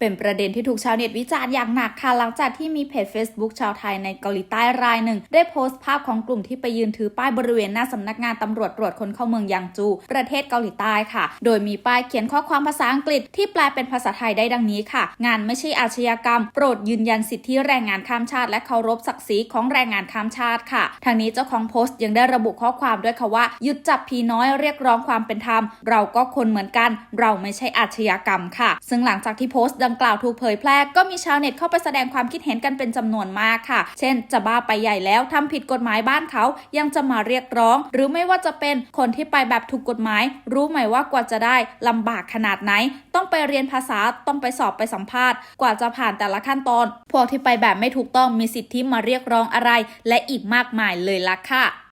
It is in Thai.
เป็นประเด็นที่ถูกชาวเน็ตวิจารณ์อย่างหนักค่ะหลังจากที่มีเพจ Facebook ชาวไทยในเกาหลีใต้รายหนึ่ง ได้โพสต์ภาพของกลุ่มที่ไปยืนถือป้ายบริเวณหน้าสำนักงานตำรวจตรวจคนเข้าเมืองยางจู ประเทศเกาหลีใต้ค่ะ โดยมีป้ายเขียนข้อความภาษาอังกฤษที่แปลเป็นภาษาไทยได้ดังนี้ค่ะ งานไม่ใช่อาชญากรรม โปรดยืนยันสิทธิแรงงานข้ามชาติ และเคารพศักดิ์ศรีของแรงงานข้ามชาติค่ะทางนี้เจ้าของโพสต์ยังได้ระบุข้อความด้วยค่ะว่าหยุดจับผีน้อยเรียกร้องความเป็นธรรม เราก็คนเหมือนกัน เราไม่ใช่อาชญากรรมค่ะ ซึ่งหลังจากที่โพสต์ดังกล่าวถูกเผยแพร่ก็มีชาวเน็ตเข้าไปแสดงความคิดเห็นกันเป็นจำนวนมากค่ะ เช่น จะบ้าไปใหญ่แล้วทำผิดกฎหมายบ้านเขายังจะมาเรียกร้อง หรือไม่ว่าจะเป็นคนที่ไปแบบถูกกฎหมาย รู้ไหมว่ากว่าจะได้ลำบากขนาดไหน ต้องไปเรียนภาษาต้องไปสอบไปสัมภาษณ์ กว่าจะผ่านแต่ละขั้นตอน พวกที่ไปแบบไม่ถูกต้องมีสิทธิมาเรียกร้องอะไร และอีกมากมายเลยล่ะค่ะ